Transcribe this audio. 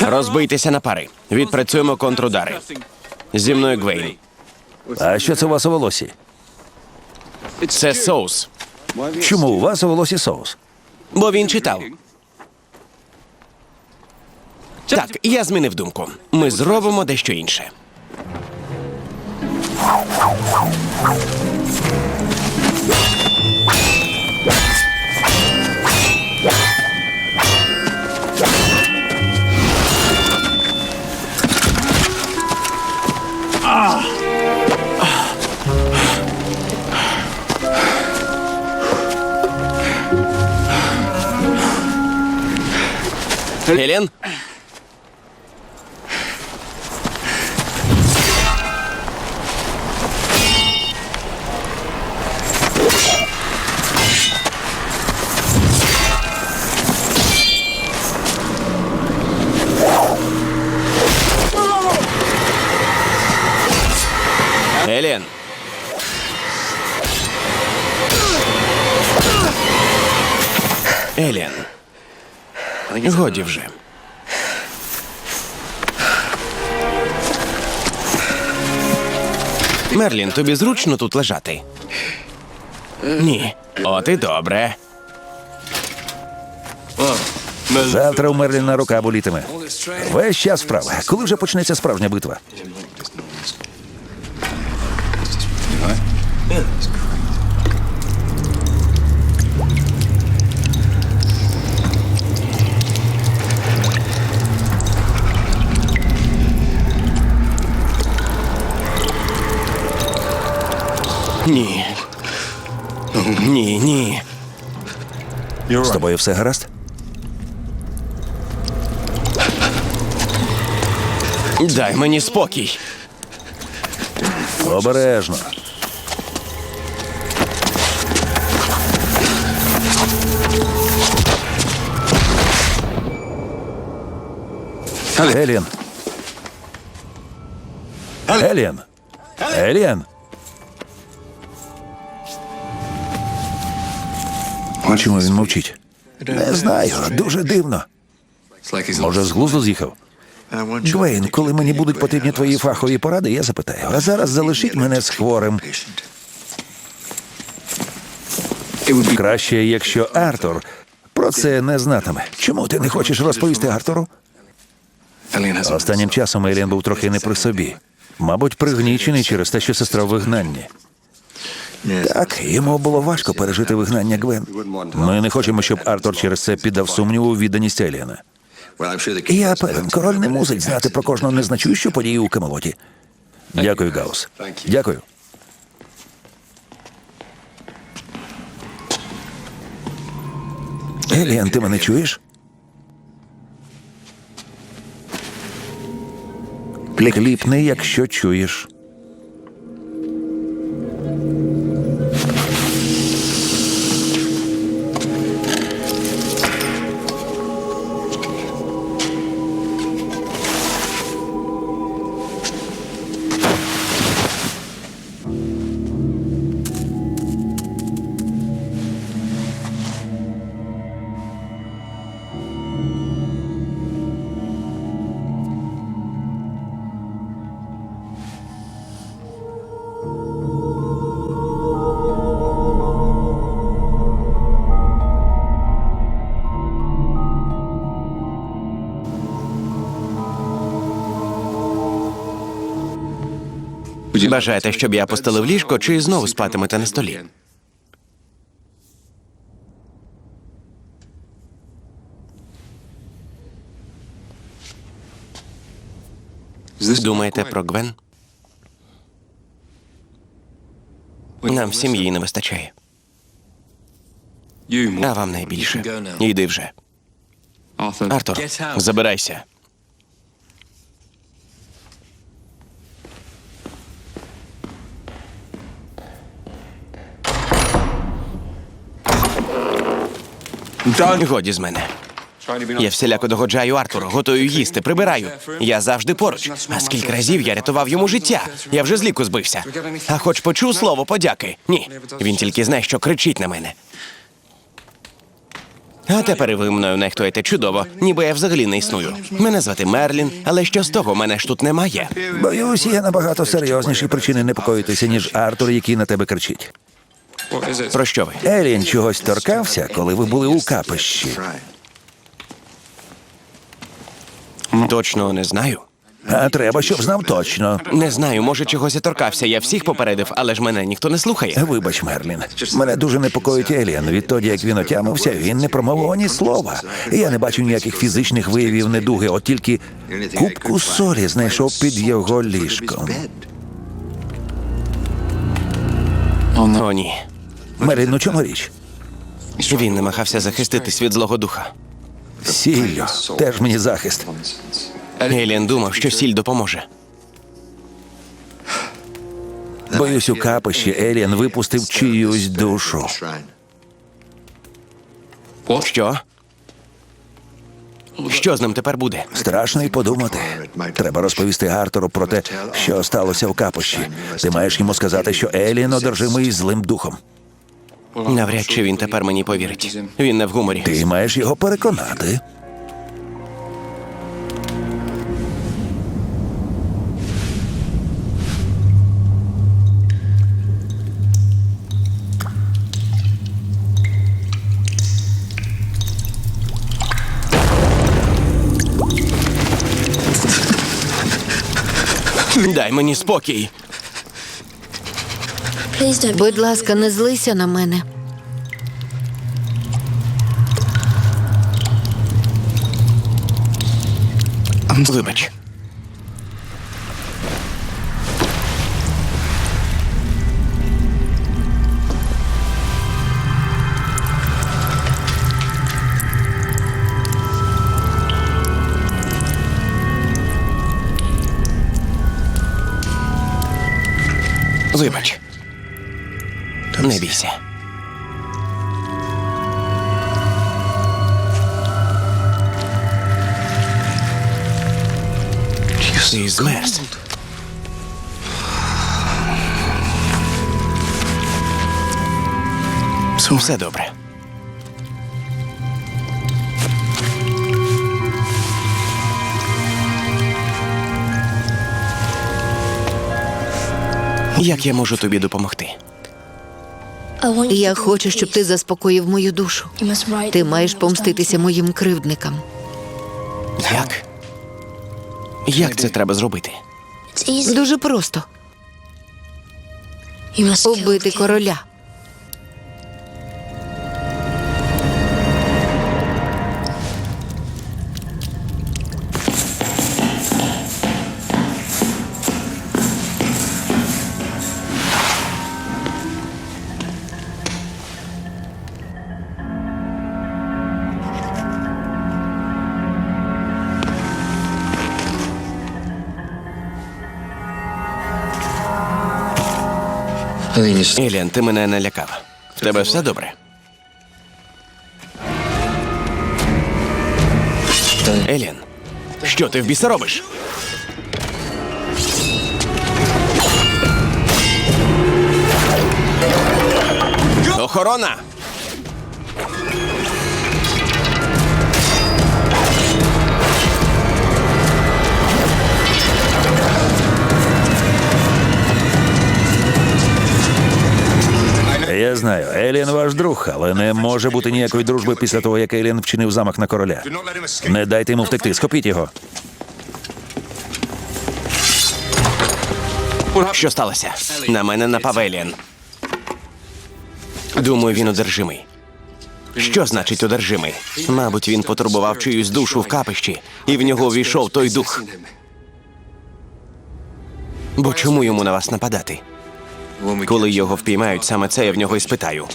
Розбийтеся на пари. Відпрацюємо контрудари. Зі мною Гвейн. А що це у вас у волосі? Це соус. Чому у вас у волосі соус? Бо він читав. Так, я змінив думку. Ми зробимо дещо інше. Хелен? Элен. Элен. Годі вже. Мерлін, тобі зручно тут лежати? Ні. От і добре. Завтра у Мерліна рука болітиме. Весь час вправи. Коли вже почнеться справжня битва? Ні. Ні, ні. З тобою все гаразд? Дай мені спокій. Обережно. Еліан. Еліан. Еліан. Чому він мовчить? Не знаю, дуже дивно. Може, з глузду з'їхав? Джвейн, коли мені будуть потрібні твої фахові поради, я запитаю. А зараз залишіть мене з хворим. Краще, якщо Артур про це не знатиме. Чому ти не хочеш розповісти Артуру? Останнім часом Еліан був трохи не при собі. Мабуть, пригнічений через те, що сестра в вигнанні. Так, йому було важко пережити вигнання Гвен. Ми не хочемо, щоб Артур через це піддав сумніву відданість Еліана. Я певен, король не мусить знати про кожну незначущу подію у Камелоті. Дякую, Гаус. Дякую. Еліан, ти мене чуєш? Кліпни, якщо чуєш. Бажаєте, щоб я постелив ліжко чи знову спатимете на столі? Думаєте про Гвен? Нам сім'ї не вистачає. А вам найбільше. Йди вже. Артур, забирайся. Годі з мене. Я всіляко догоджаю Артуру, готую їсти, прибираю. Я завжди поруч. А скільки разів я рятував йому життя? Я вже з ліку збився. А хоч почув слово подяки? Ні. Він тільки знає, що кричить на мене. А тепер і ви мною нехтуєте чудово, ніби я взагалі не існую. Мене звати Мерлін, але що з того, мене ж тут немає. Боюсь, є набагато серйозніші причини непокоїтися, ніж Артур, який на тебе кричить. Про що ви? Елін чогось торкався, коли ви були у капищі. Точно не знаю. А треба, щоб знав точно. Не знаю, може чогось і торкався. Я всіх попередив, але ж мене ніхто не слухає. Вибач, Мерлін. Мене дуже непокоїть Елін. Відтоді, як він отямився, він не промовив ні слова. І я не бачу ніяких фізичних виявів недуги, от тільки кубку солі знайшов під його ліжком. О, ні. Мерлін, ну чому річ? Він намагався захиститись від злого духа. Сіллю, теж мені захист. Еліан думав, що сіль допоможе. Боюсь, у капищі Елін випустив чиюсь душу. Що? Що з ним тепер буде? Страшно й подумати. Треба розповісти Артуру про те, що сталося в капищі. Ти маєш йому сказати, що Елін одержимий злим духом. Навряд чи він тепер мені повірить. Він не в гуморі. Ти маєш його переконати. Дай мені спокій. Будь ласка, не злися на мене. Вибач. Вибач. Не бійся. Ти змерз. Все добре. Як я можу тобі допомогти? Я хочу, щоб ти заспокоїв мою душу. Ти маєш помститися моїм кривдникам. Як? Як це треба зробити? Дуже просто убити короля. Еліан, ти мене налякав. В тебе все добре? Еліан, що ти в біса робиш? Охорона! Я знаю, Елін ваш друг, але не може бути ніякої дружби після того, як Елін вчинив замах на короля. Не дайте йому втекти, схопіть його. Що сталося? На мене напав Еліан. Думаю, він одержимий. Що значить одержимий? Мабуть, він потурбував чиюсь душу в капищі, і в нього війшов той дух. Бо чому йому на вас нападати? Коли його впіймають, саме це я в нього і спитаю.